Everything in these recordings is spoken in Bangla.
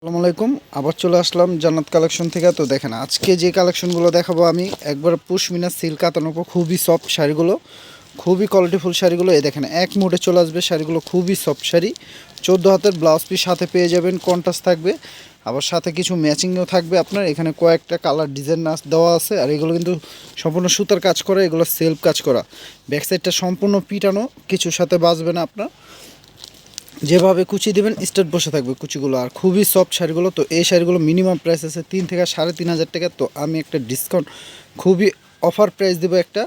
আসসালামু আলাইকুম। আবার চলে আসলাম জান্নাত কালেকশন থেকে। তো দেখেন, আজকে যে কালেকশনগুলো দেখাবো আমি, একবার পুশমিনা সিল্ক কাতানোর উপর খুবই সফট শাড়িগুলো, খুবই কোয়ালিটিফুল শাড়িগুলো। এই দেখেন, এক মোডে চলে আসবে শাড়িগুলো, খুবই সফট শাড়ি। চোদ্দ হাতের ব্লাউজ পিস সাথে পেয়ে যাবেন কন্ট্রাস্ট থাকবে। আবার সাথে কিছু ম্যাচিংও থাকবে আপনার। এখানে কয়েকটা কালার ডিজাইন দেওয়া আছে, আর এগুলো কিন্তু সম্পূর্ণ সুতার কাজ করা, এগুলো সেলফ কাজ করা। ব্যাক সাইডটা সম্পূর্ণ পিটানো, কিছুর সাথে বাজবে না আপনার। যেভাবে কুচি দিবেন, স্টেট বসে থাকবে কুচিগুলো। আর খুবই সফট শাড়িগুলো, তো এই শাড়িগুলো মিনিমাম প্রাইস আছে তিন থেকে সাড়ে তিন হাজার টাকা। তো আমি একটা ডিসকাউন্ট খুবই অফার প্রাইস দেবো একটা।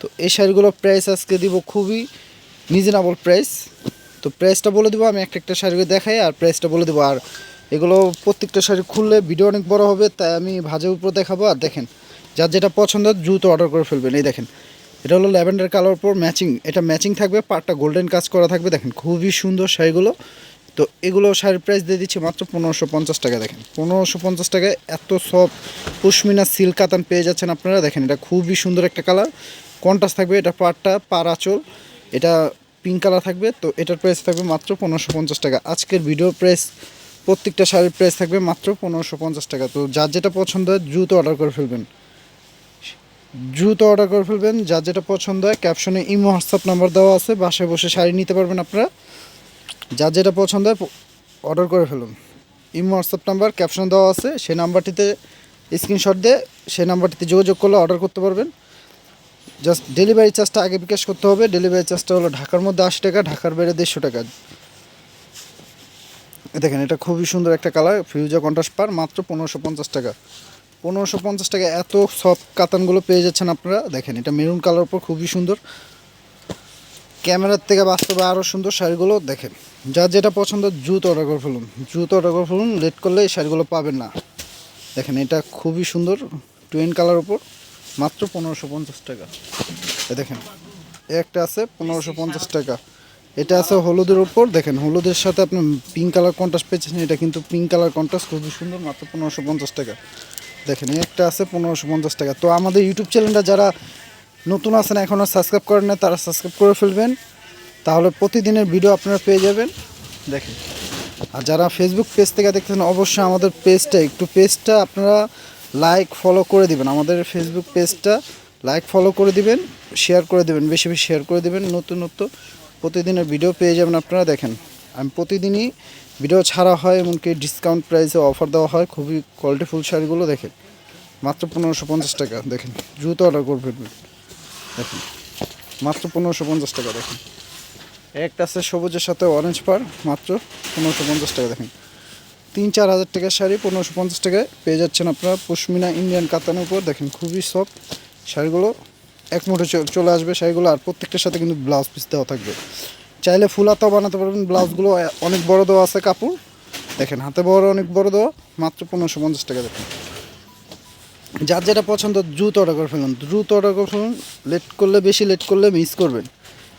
তো এই শাড়িগুলো প্রাইস আজকে দিব খুবই রিজনেবল প্রাইস তো প্রাইসটা বলে দেবো, আমি একটা একটা শাড়িকে দেখাই, আর প্রাইসটা বলে দেবো। আর এগুলো প্রত্যেকটা শাড়ি খুললে ভিডিও অনেক বড় হবে, তাই আমি ভাজের উপর দেখাবো। আর দেখেন, যার যেটা পছন্দ দ্রুত অর্ডার করে ফেলবেন। এই দেখেন এটা হলো ল্যাভেন্ডার কালার উপর ম্যাচিং। এটা ম্যাচিং থাকবে, পাটটা গোল্ডেন কাজ করা থাকবে। দেখেন, খুবই সুন্দর শাড়িগুলো। তো এগুলো শাড়ির প্রাইস দিয়ে দিচ্ছি মাত্র পনেরোশো পঞ্চাশ টাকা। দেখেন, পনেরোশো পঞ্চাশ টাকায় এত সব পুশমিনা সিল্ক কাতান পেয়ে যাচ্ছেন আপনারা। দেখেন, এটা খুবই সুন্দর একটা কালার। কন্টাস থাকবে এটা পাটটা, পার আঁচল। এটা পিঙ্ক কালার থাকবে। তো এটার প্রাইস থাকবে মাত্র পনেরোশো পঞ্চাশ টাকা। আজকের ভিডিও প্রাইস প্রত্যেকটা শাড়ির প্রাইস থাকবে মাত্র পনেরোশো পঞ্চাশ টাকা। তো যার যেটা পছন্দ হয়, দ্রুত অর্ডার করে ফেলবেন। দ্রুত অর্ডার করে ফেলবেন। যার যেটা পছন্দ হয় ক্যাপশনে ইমো হোয়াটসঅ্যাপ নাম্বার দেওয়া আছে, বাসায় বসে শাড়ি নিতে পারবেন আপনারা। যার যেটা পছন্দ হয় অর্ডার করে ফেলুন। ইমো হোয়াটসঅ্যাপ নাম্বার ক্যাপশনে দেওয়া আছে সেই নাম্বারটিতে স্ক্রিনশট দিয়ে সেই নাম্বারটিতে যোগাযোগ করলে অর্ডার করতে পারবেন। জাস্ট ডেলিভারি চার্জটা আগে বিকাশ করতে হবে। ডেলিভারি চার্জটা হলো ঢাকার মধ্যে আশি টাকা, ঢাকার বাইরে দেড়শো টাকা। দেখেন, এটা খুবই সুন্দর একটা কালার ফিউজা কন্ট্রাস্ট পার মাত্র পনেরোশো পঞ্চাশ টাকা। পনেরোশো পঞ্চাশ টাকা এত সব কাতানগুলো পেয়ে যাচ্ছেন আপনারা। দেখেন, এটা মেরুন কালার উপর খুবই সুন্দর। ক্যামেরার থেকে বাস্তবে আরও সুন্দর শাড়িগুলো, দেখেন। যার যেটা পছন্দ, জুত অর্ডার করে ফেলুন। জুত অর্ডার করে ফেলুন লেট করলে এই শাড়িগুলো পাবেন না। দেখেন, এটা খুবই সুন্দর টুয়েন কালার উপর, মাত্র পনেরোশো পঞ্চাশ টাকা। দেখেন একটা আছে, পনেরোশো পঞ্চাশ টাকা। এটা আছে হলুদের উপর, দেখেন, হলুদের সাথে আপনি পিঙ্ক কালার কন্ট্রাস্ট পেয়েছেন, এটা কিন্তু পিঙ্ক কালার কন্ট্রাস্ট খুবই সুন্দর, মাত্র পনেরোশো পঞ্চাশ টাকা। দেখেন, একটা আছে পনেরোশো পঞ্চাশ টাকা। তো আমাদের ইউটিউব চ্যানেলটা যারা নতুন আছেন এখনও সাবস্ক্রাইব করেন না তারা সাবস্ক্রাইব করে ফেলবেন। তাহলে প্রতিদিনের ভিডিও আপনারা পেয়ে যাবেন। দেখেন, আর যারা ফেসবুক পেজ থেকে দেখতেছেন, অবশ্যই আমাদের পেজটা একটু পেজটা আপনারা লাইক ফলো করে দিবেন। আমাদের ফেসবুক পেজটা লাইক ফলো করে দিবেন শেয়ার করে দিবেন, বেশি বেশি শেয়ার করে দিবেন। নতুন নতুন প্রতিদিনের ভিডিও পেয়ে যাবেন আপনারা, দেখেন। আমি প্রতিদিনই ভিডিও ছাড়া হয় এমনকি ডিসকাউন্ট প্রাইসে অফার দেওয়া হয়, খুবই কোয়ালিটিফুল শাড়িগুলো দেখেন। মাত্র পনেরোশো পঞ্চাশ টাকা, দেখেন, দ্রুত অর্ডার করবেন। দেখেন, মাত্র পনেরোশো পঞ্চাশ টাকা, দেখেন। একটা আছে সবুজের সাথে অরেঞ্জ পার মাত্র পনেরোশো পঞ্চাশ টাকা, দেখেন। তিন চার হাজার টাকার শাড়ি, পনেরোশো পঞ্চাশ টাকায় পেয়ে যাচ্ছেন আপনারা পশমিনা ইন্ডিয়ান কাতানের উপর, দেখেন, খুবই সফট শাড়িগুলো। এক মুঠে চলে আসবে শাড়িগুলো, আর প্রত্যেকটার সাথে কিন্তু ব্লাউজ পিস দেওয়া থাকবে। চাইলে ফুল হাতাও বানাতে পারবেন, ব্লাউজগুলো অনেক বড় দেওয়া আছে কাপড়। দেখেন, হাতে বড়, অনেক বড় দেওয়া, মাত্র পনেরোশো পঞ্চাশ টাকা দেখেন। যার যেটা পছন্দ, দ্রুত অর্ডার করে ফেলুন। দ্রুত অর্ডার করে ফেলুন লেট করলে, বেশি লেট করলে মিস করবেন।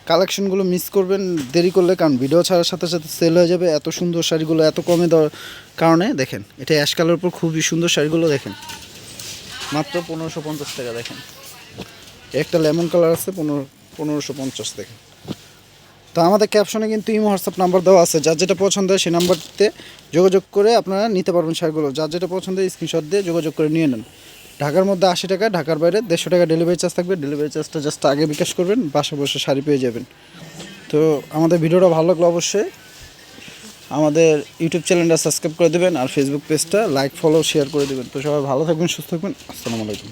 কালেকশনগুলো মিস করবেন, দেরি করলে, কারণ ভিডিও ছাড়ার সাথে সাথে সেল হয়ে যাবে। এত সুন্দর শাড়িগুলো, এত কমে দেওয়ার কারণে, দেখেন, এটা অ্যাশ কালার উপর খুবই সুন্দর শাড়িগুলো, দেখেন। মাত্র পনেরোশো পঞ্চাশ টাকা, দেখেন। একটা লেমন কালার আছে, পনেরো পনেরোশো পঞ্চাশ, দেখেন। তো আমাদের ক্যাপশনে কিন্তু ইমো হোয়াটসঅ্যাপ নাম্বার দেওয়া আছে। যার যেটা পছন্দ হয় সেই নাম্বারটিতে যোগাযোগ করে আপনারা নিতে পারবেন শাড়িগুলো যার যেটা পছন্দ হয় স্ক্রিনশট দিয়ে যোগাযোগ করে নিয়ে নেন। ঢাকার মধ্যে আশি টাকা, ঢাকার বাইরে দেড়শো টাকা ডেলিভারি চার্জ থাকবে। ডেলিভারি চার্জটা জাস্ট আগে বিকাশ করবেন, বাসা বসে শাড়ি পেয়ে যাবেন। তো আমাদের ভিডিওটা ভালো লাগল অবশ্যই আমাদের ইউটিউব চ্যানেলটা সাবস্ক্রাইব করে দেবেন আর ফেসবুক পেজটা লাইক ফলো শেয়ার করে দেবেন। তো সবাই ভালো থাকবেন, সুস্থ থাকবেন। আসসালামু আলাইকুম।